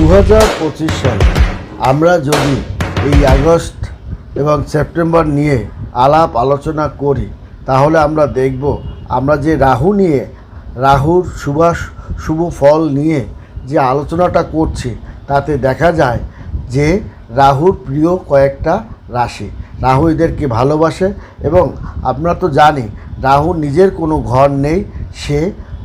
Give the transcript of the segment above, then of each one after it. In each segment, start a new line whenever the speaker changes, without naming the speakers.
দু সালে আমরা যদি এই আগস্ট এবং সেপ্টেম্বর নিয়ে আলাপ আলোচনা করি, তাহলে আমরা দেখব আমরা যে রাহু নিয়ে, রাহুর শুভাস শুভ ফল নিয়ে যে আলোচনাটা করছি, তাতে দেখা যায় যে রাহুর প্রিয় কয়েকটা রাশি। রাহু এদেরকে ভালোবাসে এবং আমরা তো জানি রাহু নিজের কোনো ঘর নেই, সে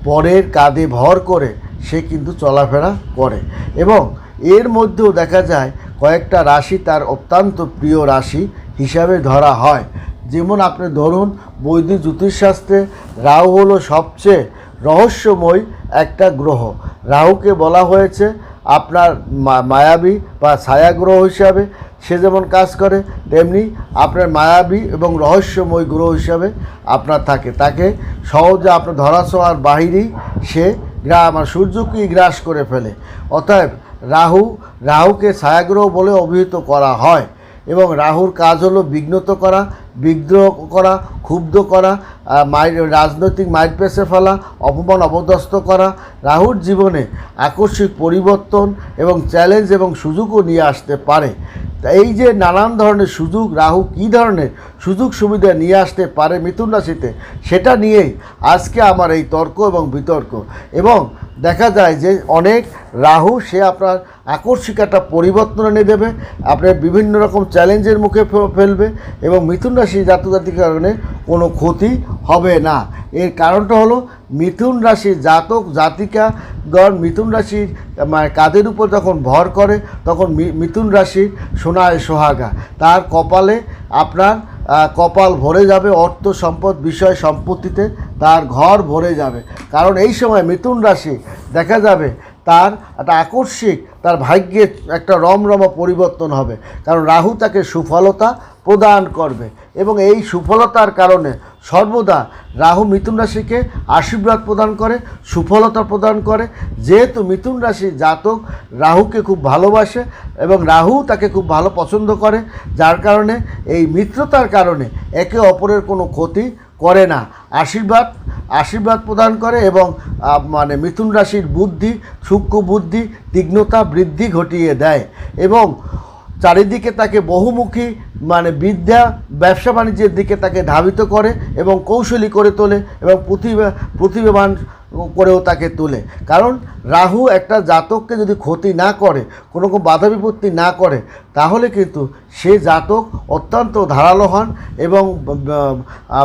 পরের কাঁধে ভর করে সে কিন্তু চলাফেরা করে। এবং এর মধ্যেও দেখা যায়, কয়েকটা রাশি তার অত্যন্ত প্রিয় রাশি হিসাবে ধরা হয়। যেমন আপনি ধরুন, বৈদিক জ্যোতিষশাস্ত্রে রাহু হলো সবচেয়ে রহস্যময় একটা গ্রহ। রাহুকে বলা হয়েছে আপনার মায়াবী বা ছায়াগ্রহ হিসাবে। সে যেমন কাজ করে, তেমনি আপনার মায়াবী এবং রহস্যময় গ্রহ হিসাবে আপনার থাকে। তাকে সহজে আপনার ধরাছোঁয়ার বাহিরেই সে গ্রা আর সূর্যকেই গ্রাস করে ফেলে। অতএব রাহু, রাহুকে ছায়াগ্রহ বলে অভিহিত করা হয় এবং রাহুর কাজ হলো বিঘ্নত করা বিদ্রোহ করা, ক্ষুব্ধ করা রাজনৈতিক মাইর পেছে ফেলা, অপমান অপদস্থ করা, রাহুর জীবনে আকস্মিক পরিবর্তন এবং চ্যালেঞ্জ এবং সুযোগও নিয়ে আসতে পারে। এই যে নানান ধরনের সুযোগ, রাহু কী ধরনের সুযোগ সুবিধা নিয়ে আসতে পারে মিথুন রাশিতে, সেটা নিয়েই আজকে আমার এই তর্ক এবং বিতর্ক। এবং দেখা যায় যে অনেক রাহু, সে আপনার আকস্মিক একটা পরিবর্তন এনে দেবে, আপনার বিভিন্ন রকম চ্যালেঞ্জের মুখে ফেলবে এবং মিথুন রাশি জাতক জাতির কারণে কোনো ক্ষতি হবে না। এর কারণটা হলো মিথুন রাশি জাতক জাতিকাগণ মিথুন রাশির মানে কাদের উপর যখন ভর করে, তখন মিথুন রাশির সোনায় সোহাগা। তার কপালে আপনার কপাল ভরে যাবে অর্থ সম্পদ, বিষয় সম্পত্তিতে তার ঘর ভরে যাবে। কারণ এই সময় মিথুন রাশি দেখা যাবে তার একটা আকস্মিক তার ভাগ্যে একটা রমরমা পরিবর্তন হবে। কারণ রাহু তাকে সুফলতা প্রদান করবে এবং এই সুফলতার কারণে সর্বদা রাহু মিথুন রাশিকে আশীর্বাদ প্রদান করে, সুফলতা প্রদান করে। যেহেতু মিথুন রাশি জাতক, রাহুকে খুব ভালোবাসে এবং রাহু তাকে খুব ভালো পছন্দ করে, যার কারণে এই মিত্রতার কারণে একে অপরের কোনো ক্ষতি করে না। আশীর্বাদ আশীর্বাদ প্রদান করে এবং মানে মিথুন রাশির বুদ্ধি, সূক্ষ্ম বুদ্ধি তীক্ষ্ণতা বৃদ্ধি ঘটিয়ে দেয়। এবং চারিদিকে তাকে বহুমুখী মানে বিদ্যা ব্যবসা বাণিজ্যের দিকে তাকে ধাবিত করে এবং কৌশলী করে তোলে এবং প্রতিভা প্রতিভাবান করেও তাকে তোলে। কারণ রাহু একটা জাতককে যদি ক্ষতি না করে, কোনো রকম বাধা বিপত্তি না করে, তাহলে কিন্তু সে জাতক অত্যন্ত ধারালো হন এবং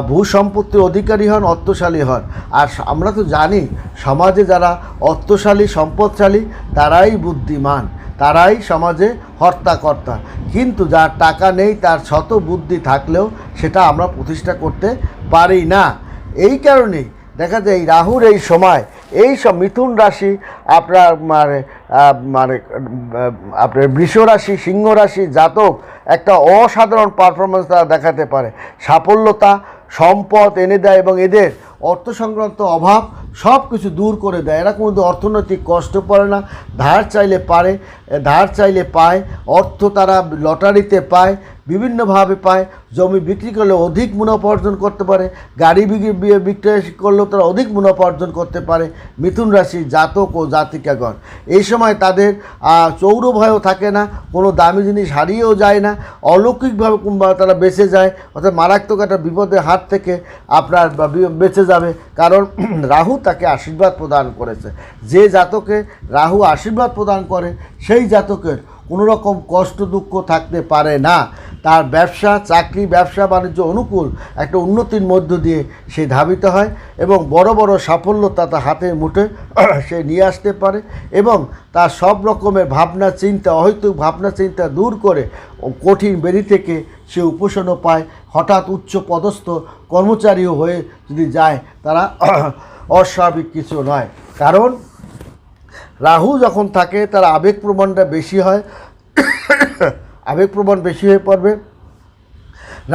ভূ সম্পত্তির অধিকারী হন, অর্থশালী হন। আর আমরা তো জানি, সমাজে যারা অর্থশালী, সম্পদশালী, তারাই বুদ্ধিমান। তারাই সমাজে হর্তাকর্তা। কিন্তু যার টাকা নেই, তার শত বুদ্ধি থাকলেও সেটা আমরা প্রতিষ্ঠা করতে পারি না। এই কারণেই দেখা যায় এই রাহুর এই সময়, এই সব মিথুন রাশি, আপনার মানে মানে আপনার বৃষ রাশি, সিংহ রাশি জাতক, একটা অসাধারণ পারফরমেন্স তারা দেখাতে পারে। সাফল্যতা, সম্পদ এনে দেয় এবং এদের অর্থ সংক্রান্ত অভাব সব কিছু দূর করে দেয়। এরা কোনো অর্থনৈতিক কষ্ট পড়ে না। ধার চাইলে পারে, ধার চাইলে পায়। অর্থ তারা লটারিতে পায়। বিভিন্নভাবে পায়, জমি বিক্রি করলে অধিক মুনাফা অর্জন করতে পারে, গাড়ি বিক্রয় করলেও তারা অধিক মুনাফা অর্জন করতে পারে, মিথুন রাশির জাতক ও জাতিকাগণ। এই সময় তাদের চৌর ভয়ও থাকে না, কোনো দামি জিনিস হারিয়েও যায় না, অলৌকিকভাবে কিংবা তারা বেঁচে যায়, অর্থাৎ মারাত্মক একটা বিপদের হাত থেকে আপনার বেঁচে যাবে। কারণ রাহু তাকে আশীর্বাদ প্রদান করেছে। যে জাতকে রাহু আশীর্বাদ প্রদান করে, সেই জাতকের কোনো রকম কষ্ট দুঃখ থাকতে পারে না। তার ব্যবসা, চাকরি, ব্যবসা বাণিজ্য অনুকূল একটা উন্নতির মধ্য দিয়ে সে ধাবিত হয় এবং বড় বড় সাফল্যতা তার হাতের মুঠে সে নিয়ে আসতে পারে এবং তার সব রকমের ভাবনা, চিন্তা, অহৈতুক ভাবনা, চিন্তা দূর করে কঠিন বেরি থেকে সে উপশনও পায়। হঠাৎ উচ্চ পদস্থ কর্মচারীও হয়ে যদি যায়, তারা অস্বাভাবিক কিছু নয়। কারণ রাহু যখন থাকে, তার আবেগ প্রমাণটা বেশি হয়, আবেগ প্রমাণ বেশি হয়ে পড়বে।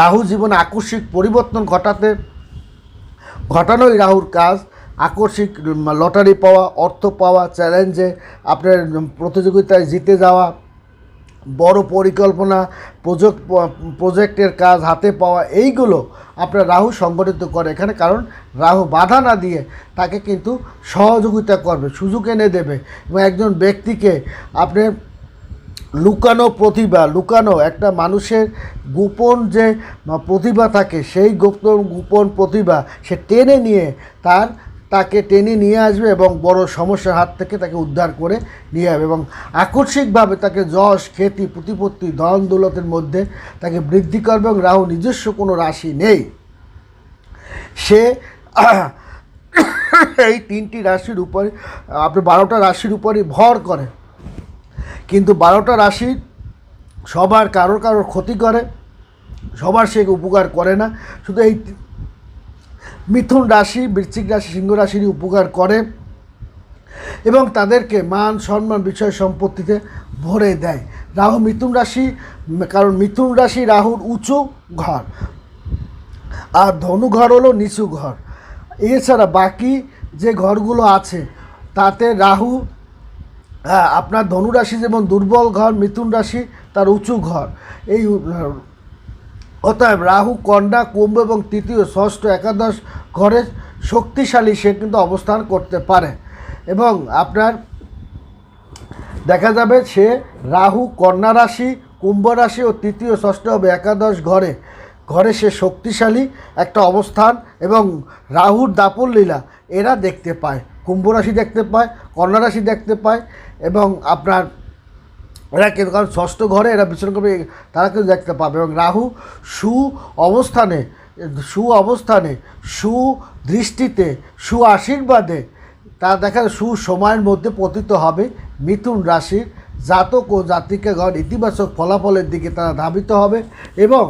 রাহু জীবনে আকস্মিক পরিবর্তন ঘটাতে, ঘটানোই রাহুর কাজ। আকস্মিক লটারি পাওয়া, অর্থ পাওয়া চ্যালেঞ্জে আপনার প্রতিযোগিতায় জিতে যাওয়া বড় পরিকল্পনা প্রজেক্ট প্রজেক্টের কাজ হাতে পাওয়া এইগুলো আপনার রাহু সংগঠিত করে এখানে, কারণ রাহু বাধা না দিয়ে তাকে কিন্তু সহযোগিতা করবে, সুযোগ এনে দেবে এবং একজন ব্যক্তিকে আপনি লুকানো প্রতিভা, লুকানো একটা মানুষের গোপন যে প্রতিভা থাকে, সেই গোপন গোপন প্রতিভা সে টেনে নিয়ে তার তাকে টেনে নিয়ে আসবে এবং বড় সমস্যার হাত থেকে তাকে উদ্ধার করে নিয়ে যাবে এবং আকস্মিকভাবে তাকে যশ, খ্যাতি, প্রতিপত্তি, ধন দৌলতের মধ্যে তাকে বৃদ্ধি করবে এবং রাহু নিজস্ব কোনো রাশি নেই। সে এই তিনটি রাশির উপরে, আপনি বারোটা রাশির উপরই ভর করে। কিন্তু বারোটা রাশি সবার কারোর কারোর ক্ষতি করে, সবার সে উপকার করে না। শুধু এই মিথুন রাশি, বৃশ্চিক রাশি, সিংহ রাশিরই উপকার করে এবং তাদেরকে মান সম্মান, বিষয় সম্পত্তিতে ভরে দেয়। রাহু মিথুন রাশি, কারণ মিথুন রাশি রাহুর উঁচু ঘর আর ধনু ঘর হলো নিচু ঘর। এছাড়া বাকি যে ঘরগুলো আছে, তাতে রাহু আপনার ধনুরাশি যেমন দুর্বল ঘর, মিথুন রাশি তার উঁচু ঘর। এই অতএব রাহু, কন্যা, কুম্ভ এবং তৃতীয়, ষষ্ঠ, একাদশ ঘরে শক্তিশালী সে কিন্তু অবস্থান করতে পারে। এবং আপনার দেখা যাবে সে রাহু, কন্যা রাশি, কুম্ভ রাশি ও তৃতীয়, ষষ্ঠ হবে একাদশ ঘরে ঘরে সে শক্তিশালী একটা অবস্থান এবং রাহুর দাপন লীলা এরা দেখতে পায়। কুম্ভ রাশি দেখতে পায়, কন্যা রাশি দেখতে পায় এবং আপনার এরা কিন্তু কারণ ষষ্ঠ ঘরে এরা করবে, তারা কিন্তু দেখতে পাবে। এবং রাহু সু অবস্থানে সু অবস্থানে, সু দৃষ্টিতে, সু আশীর্বাদে, তা দেখা সু সময়ের মধ্যে পতিত হবে। মিথুন রাশির জাতক ও জাতিকাগণ ইতিবাচক ফলাফলের দিকে তারা ধাবিত হবে এবং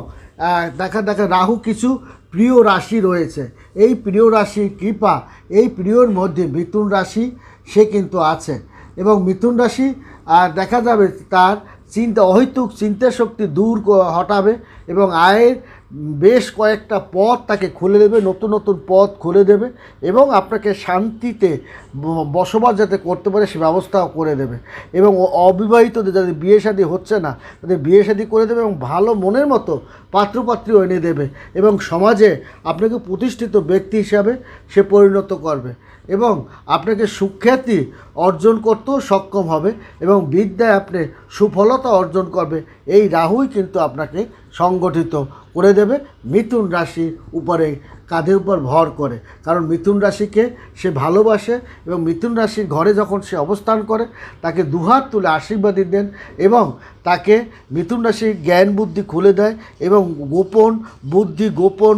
দেখা দেখা রাহু কিছু প্রিয় রাশি রয়েছে। এই প্রিয় রাশির কৃপা, এই প্রিয়র মধ্যে মিথুন রাশি সে কিন্তু আছে। এবং মিথুন রাশি আর দেখা যাবে তার চিন্তা, অহৈতুক চিন্তা শক্তি দূর হটাবে এবং আয়ের বেশ কয়েকটা পথ তাকে খুলে দেবে, নতুন নতুন পথ খুলে দেবে এবং আপনাকে শান্তিতে বসবাস যাতে করতে পারে সে ব্যবস্থাও করে দেবে। এবং অবিবাহিতদের যাদের বিয়ে শাদী হচ্ছে না, তাদের বিয়ে শাদী করে দেবে এবং ভালো মনের মতো পাত্রপাত্রীও এনে দেবে এবং সমাজে আপনাকে প্রতিষ্ঠিত ব্যক্তি হিসাবে সে পরিণত করবে। এবং আপনাকে সুখ্যাতি অর্জন করতেও সক্ষম হবে এবং বিদ্যায় আপনি সুফলতা অর্জন করবে, এই রাহুই কিন্তু আপনাকে সংগঠিত করে দেবে। মিথুন রাশির উপরে কাঁধের উপর ভর করে। কারণ মিথুন রাশিকে সে ভালোবাসে এবং মিথুন রাশির ঘরে যখন সে অবস্থান করে, তাকে দুহাত তুলে আশীর্বাদ দেন এবং তাকে মিথুন রাশির জ্ঞান বুদ্ধি খুলে দেয় এবং গোপন বুদ্ধি, গোপন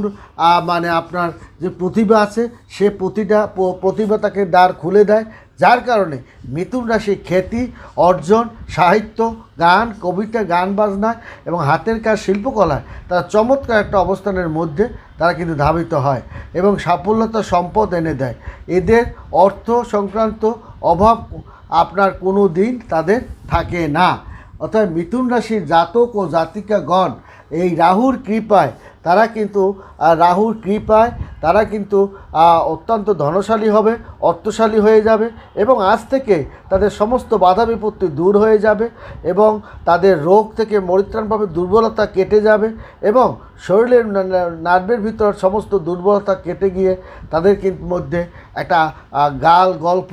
মানে আপনার যে প্রতিভা আছে, সে প্রতিটা, প্রতিভা তাকে দ্বার খুলে দেয় যার কারণে মিথুন রাশি খ্যাতি, অর্জন, সাহিত্য, গান, কবিতা, গান বাজনা এবং হাতের কাজ শিল্পকলায় তারা চমৎকার একটা অবস্থানের মধ্যে তারা কিন্তু ধাবিত হয় এবং সাফল্যতা সম্পদ এনে দেয়। এদের অর্থ সংক্রান্ত অভাব আপনার কোনো দিন তাদের থাকে না। অর্থাৎ মিথুন রাশির জাতক ও জাতিকাগণ, এই রাহুর কৃপায় তারা কিন্তু রাহুর কৃপায়, তারা কিন্তু অত্যন্ত ধনশালী হবে, অর্থশালী হয়ে যাবে এবং আজ থেকে তাদের সমস্ত বাধা বিপত্তি দূর হয়ে যাবে এবং তাদের রোগ থেকে মরিত্রাণ পাবে দুর্বলতা কেটে যাবে এবং শরীরের নার্ভের ভিতর সমস্ত দুর্বলতা কেটে গিয়ে তাদের কিন্তু মধ্যে একটা গাল গল্প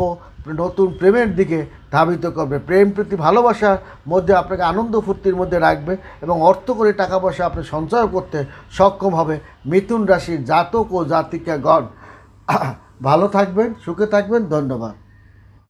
নতুন প্রেমের দিকে ধাবিত করবে। প্রেম প্রীতি ভালোবাসার মধ্যে আপনাকে আনন্দ ফুর্তির মধ্যে রাখবে এবং অর্থ করে টাকা পয়সা আপনি সঞ্চয় করতে সক্ষম হবে মিথুন রাশির জাতক ও জাতিকাগণ। ভালো থাকবেন, সুখে থাকবেন, ধন্যবাদ।